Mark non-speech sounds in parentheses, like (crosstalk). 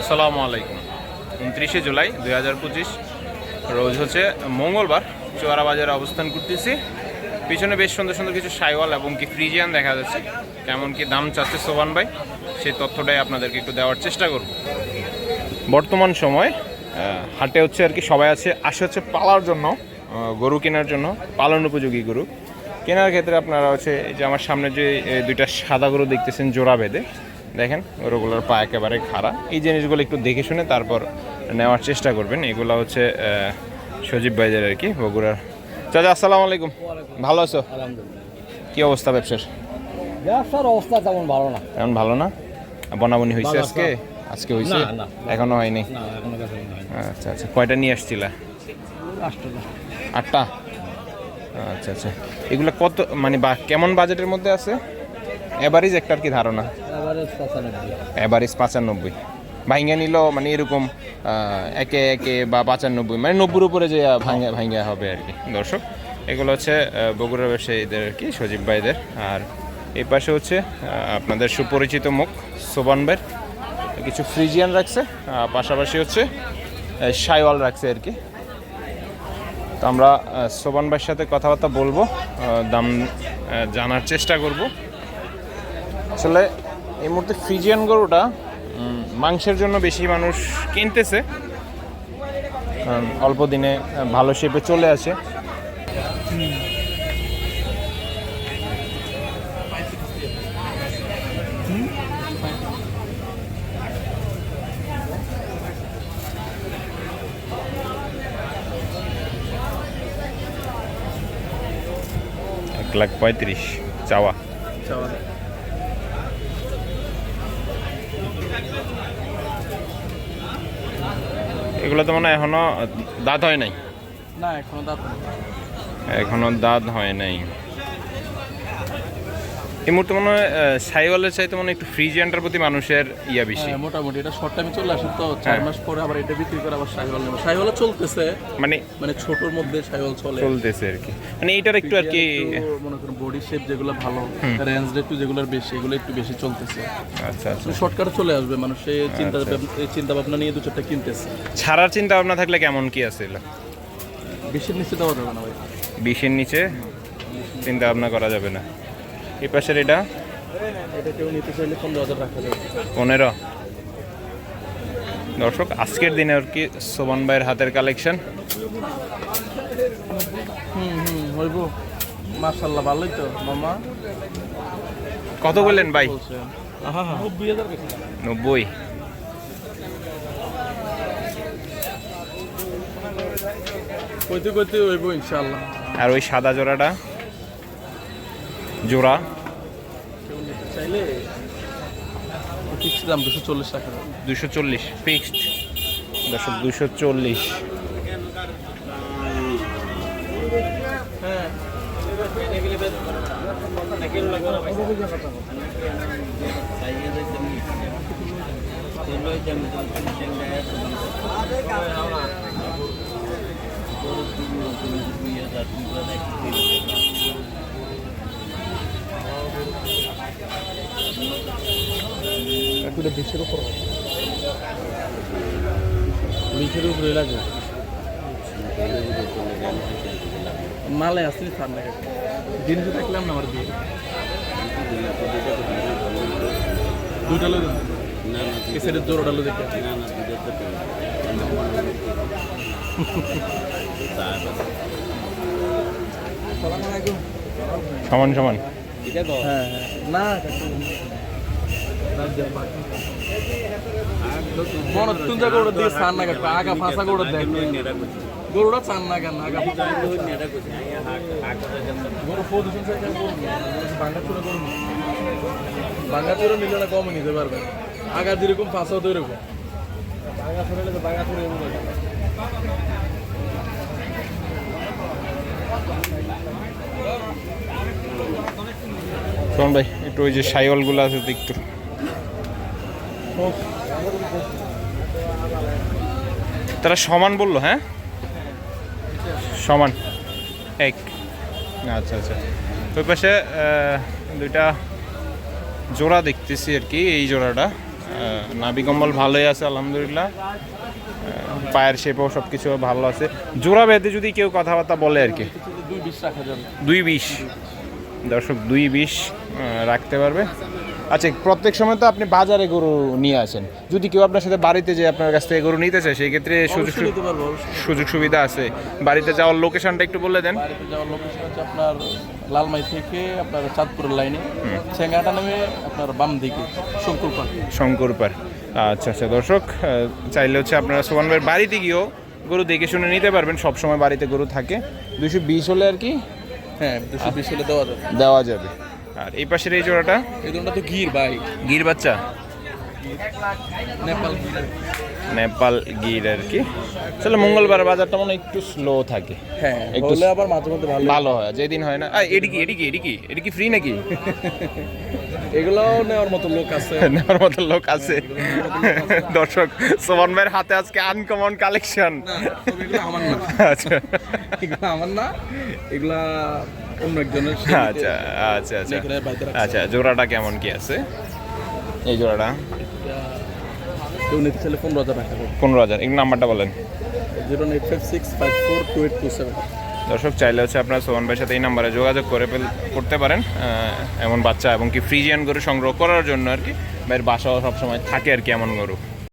আসসালামু আলাইকুম। উনত্রিশে জুলাই দুই হাজার পঁচিশ, রোজ হচ্ছে মঙ্গলবার চোয়ারা বাজারে অবস্থান করতেছি। পিছনে বেশ সুন্দর সুন্দর কিছু সাইওয়াল এবং কি ফ্রিজিয়ান দেখা যাচ্ছে। কেমন কি দাম চাচ্ছে সোবান ভাই, সেই তথ্যটাই আপনাদেরকে একটু দেওয়ার চেষ্টা করব। বর্তমান সময় হাটে হচ্ছে আর কি সবাই আছে, আসে হচ্ছে পালার জন্য গরু কেনার জন্য, পালন উপযোগী গরু। কেনার ক্ষেত্রে আপনারা হচ্ছে যে আমার সামনে যে দুইটা সাদা গরু দেখতেছেন জোড়া বেঁধে দেখেন গরুগুলোর পা একেবারে খাড়া। এই জিনিসগুলো একটু দেখে শুনে তারপর নেওয়ার চেষ্টা করবেন। এগুলো হচ্ছে সজীব ভাইদের আর কি বগুড়ার। চাচা আসসালামু আলাইকুম। ভালো আছো? কি অবস্থা ব্যবসার? ব্যবসার অবস্থা তেমন ভালো না। এমন ভালো না? বনাবনি হয়েছে আজকে? আজকে হয়েছে। এখনও হয়নি? আচ্ছা আচ্ছা। কয়টা নিয়ে আসছিলা? আটটা। আচ্ছা আচ্ছা। এগুলো কত মানে বা কেমন বাজেটের মধ্যে আছে? এভারেজ একটার কি ধারণা। এভারেজ পঁচানব্বই। ভাঙ্গা নিল মানে এরকম একে একে বা পঁচানব্বই মানে নব্বইয়ের উপরে যে ভাঙ্গা ভাঙ্গা হবে আর কি। দর্শক, এগুলো হচ্ছে বগুড়া ব্যবসায়ীদের আর কি, সজীব ভাইদের। আর এই পাশে হচ্ছে আপনাদের সুপরিচিত মুখ, সোবান ভাইয়ের কিছু ফ্রিজিয়ান রাখছে পাশাপাশি হচ্ছে সাইওয়াল রাখছে আর কি। তো আমরা সোবান ভাইয়ের সাথে কথাবার্তা বলব দাম জানার চেষ্টা করব। আসলে এই মুহূর্তে ফ্রিজিয়ান গরুটা মাংসের জন্য বেশি মানুষ কিনতেছে। অল্প দিনে ভালো শেপে চলে আসে। এক লাখ পঁয়ত্রিশ চাওয়া। এগুলো তো মানে এখনও দাঁত হয় নাই? না এখনও দাঁত এখনও দাঁত হয় নাই। এই মুহূর্তে মনে হয় সাইওয়ালের চাইতে মনে একটু ফ্রিজিয়ানটার প্রতি মানুষের ইয়া বেশি। হ্যাঁ, মোটামুটি। এটা শর্ট টাইমে চলে আসে তো চার হ্যাঁ। মাস পরে আবার এটা বিক্রি করে আবার সাইহল নেবে। সাইহল চলতেছে মানে মানে ছোটর মধ্যে সাইহল চলে। চলতেছে আর কি। মানে এইটার একটু আর কি মনে করেন বডি শেপ যেগুলো ভালো রেঞ্জ একটু যেগুলোর বেশি এগুলো একটু বেশি চলতেছে। আচ্ছা আচ্ছা। শর্টকাটে চলে আসবে মানুষ এই চিন্তা এই চিন্তা ভাবনা নিয়ে দু চারটা কিনতেছে। ছাড়ার চিন্তা ভাবনা থাকলে কেমন কি আছে? বেশির নিচে দেওয়া যাবে না ভাই। বিশের নিচে চিন্তা ভাবনা করা যাবে না। এই পাশের এটা? পনেরো দর্শক আজকের দিনে আর কি সোবান ভাইয়ের হাতের কালেকশন মার্শাল্লাহ ভালোই তো মামা। কত বললেন ভাই? নব্বই হাজার বেশি। নব্বই। কইতে কইতে হইব ইনশাল্লাহ আর ওই সাদা জোড়াটা? জোড়া? দাম দুশো চল্লিশ টাকা চল্লিশ। ফিক্সড হ্যাঁ। একটা বিশের উপর। বিশের উপরে লাগে। মালে আসলে থার লাগে। দিন তো দেখলাম না আমার বিয়ে। দুইটা লোক না না কেসের জোরটা লোক দেখে না না সমান সমান। হ্যাঁ হ্যাঁ। না মনে তুই যা দিয়ে চান না কেন আগা ফাঁসা গরুটা দেখ গরুটা চান না কেন আগা নিলে না কমে নিতে পারবে আগা যেরকম ফাঁসা তো এরকম বাঙ্গা চুরা নিলে শোন ভাই, একটু ওই যে আছে তো একটু। তারা সমান বলল হ্যাঁ? সমান। এক। আচ্ছা আচ্ছা। ওই পাশে দুইটা জোড়া দেখতেছি আর কি এই জোড়াটা। নাভি কম্বল ভালোই আছে আলহামদুলিল্লাহ। পায়ের শেপও সব কিছু ভালো আছে। জোড়া বেঁধে যদি কেউ কথাবার্তা বলে আর কি। দুই বিশ রাখা যাবে। দুই বিশ। দর্শক দুই বিশ রাখতে পারবে। আচ্ছা প্রত্যেক সময় তো আপনি বাজারে গরু নিয়ে আসেন। যদি কেউ আপনার সাথে বাড়িতে যে আপনার কাছ থেকে গরু নিতে চায় সেই ক্ষেত্রে সুযোগ সুযোগ সুবিধা আছে। বাড়িতে যাওয়ার লোকেশনটা একটু বলে দেন। বাড়িতে যাওয়ার লোকেশন হচ্ছে আপনার লালমাই থেকে আপনার চাঁদপুরের লাইনে চেঙ্গাটা নামে আপনার বাম দিকে শঙ্কুর পার্ক শঙ্করপার আচ্ছা আচ্ছা দর্শক চাইলে হচ্ছে আপনারা সোমান ভাইয়ের বাড়িতে গিয়েও গরু দেখে শুনে নিতে পারবেন। সব সময় বাড়িতে গরু থাকে। দুশো বিশ হলে আর কি হ্যাঁ দুশো বিশ হলে দেওয়া যাবে। দেওয়া যাবে। আর এই পাশের এই জোড়াটা? এই জোড়াটা তো গির ভাই। গির বাচ্চা? নেপাল গির। আর কি। আসলে মঙ্গলবার বাজারটা মনে একটু স্লো থাকে। হ্যাঁ একটু আবার মাঝে মধ্যে ভালো। ভালো হয় যেদিন হয় না। এটি কি এটি কি এটি কি এটি কি ফ্রি নাকি? এগুলোও নেওয়ার মতো লোক আছে। (laughs) নেওয়ার মতো লোক আছে। দর্শক সোমান ভাইয়ের হাতে আজকে আনকমন কালেকশন আমার না। আচ্ছা। এগুলো আমার না। এগুলা অন্য একজনের আচ্ছা আচ্ছা আচ্ছা। আচ্ছা জোড়াটা কেমন কি আছে? এই জোড়াটা। কেউ নিতে চাইলে পনেরো হাজার টাকা পনেরো হাজার। এই নাম্বারটা বলেন। Zero eight five six five four two eight two seven. দর্শক চাইলে হচ্ছে আপনার সোহান ভাইয়ের সাথে এই নাম্বারে যোগাযোগ করে করতে পারেন। এমন বাচ্চা এবং কি ফ্রিজিয়ান গরু সংগ্রহ করার জন্য আর কি ভাইয়ের বাসাও সবসময় থাকে আর কি এমন গরু।